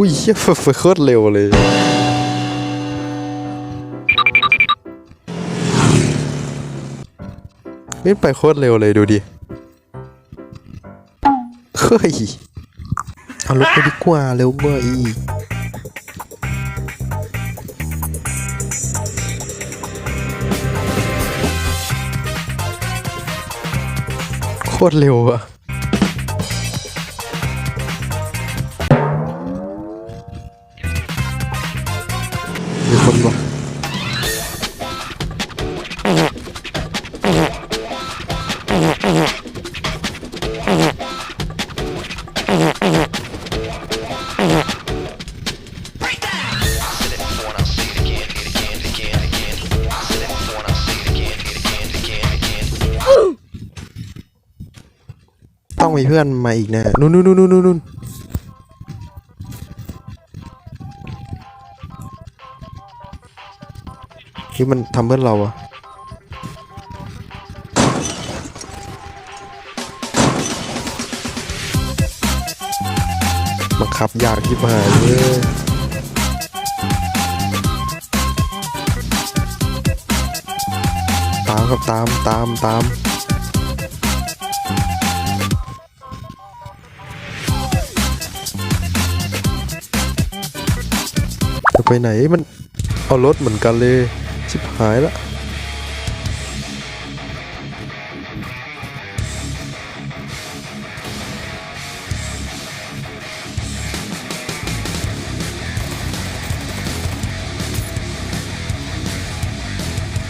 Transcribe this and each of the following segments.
อุ้ยเหี้ยไฟโคตรเร็วเลย ไม่ไปโคตรเร็วเลยดูดิ เฮ้ย เอารถไปดีกว่าเร็วกว่าอีกโคตรเร็วอะ มีคนวะต้องมีเพื่อนมาอีกแน่นู่นนู่นนู่นนู่น ที่มันทำเพื่อนเราอะบังคับยากที่มาเลยตามครับตามตามตามจะไปไหนมันเอารถเหมือนกันเลย ชิบหายละ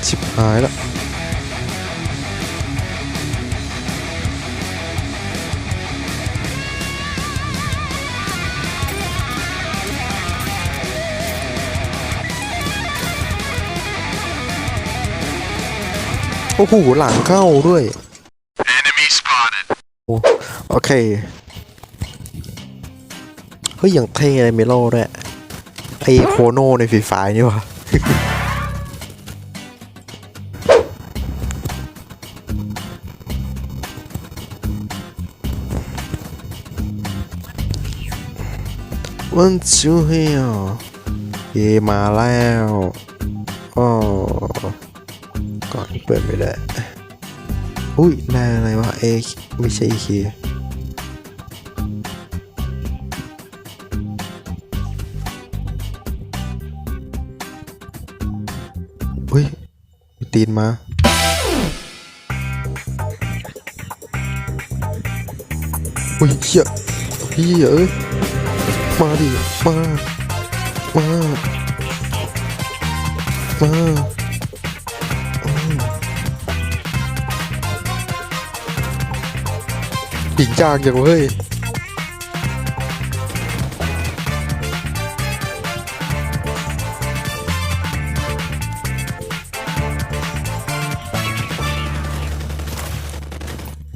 ชิบหายละ โอ้โหหลังเข้าด้วย Enemy spotted. โอ้โอเค เฮ้ย อย่างเท่เลยเมโลด้วยไอโคโนในฟรีไฟนี่วะวันจูเฮียเยมาแล้วอ๋อ ก่อน เปิดไม่ได้ อุ้ยได้อะไรวะเอไม่ใช่ AK อุ้ยตีนมา อุ้ยเหี้ยเหี้ยเอ้ย มาดิ มา มา มา จริงจังอย่างเว้ย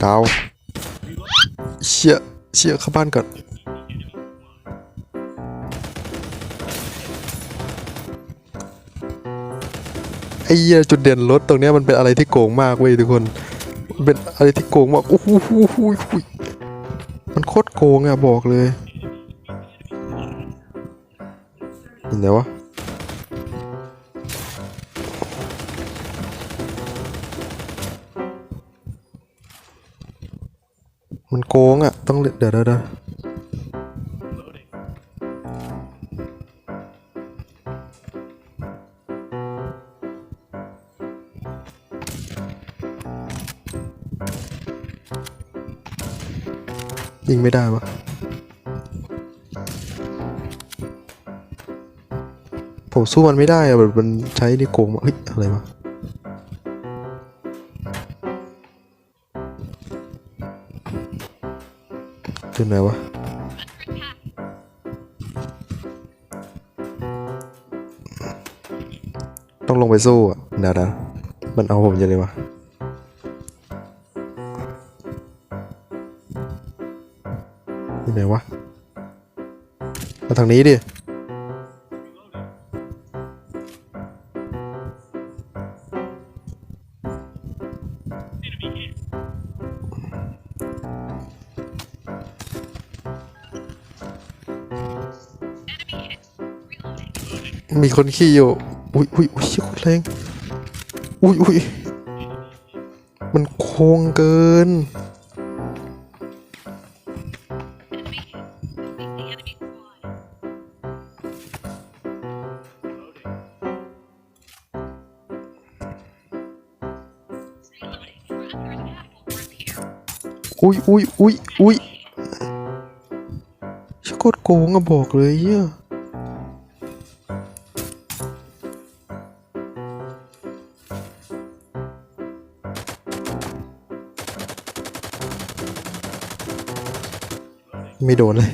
ดาวเชี่ยเชี่ยเข้าบ้านก่อนไอ้เหี้ยจุดเด่นรถตรงเนี้ยมันเป็นอะไรที่โกงมากเว้ยทุกคน เป็นอะไรที่โกงมากโอ้หู้หโอ้โห มันโคตรโกงอะบอกเลยเห็นไหนวะมันโกงอะต้องเดี๋ยวเดี๋ยว ยิงไม่ได้วะ ผมสู้มันไม่ได้อะแบบมันใช้นี่โกงมาเฮ้ย อะไรวะขึ้นไหนวะต้องลงไปสู้อะเดี๋ยวนะมันเอาผมยังไงวะ ที่ไหนวะมาทางนี้ดิมีคนขี่อยู่ อุ้ยอุ้ยอุ้ยเยโคตรแรง อุ้ยอุ้ยมันโค้งเกิน อุ้ยอุ้ยอุ้ยอุ้ยชี่ยโคตรโกงอะบอกเลยเหี้ยไม่โดนเลย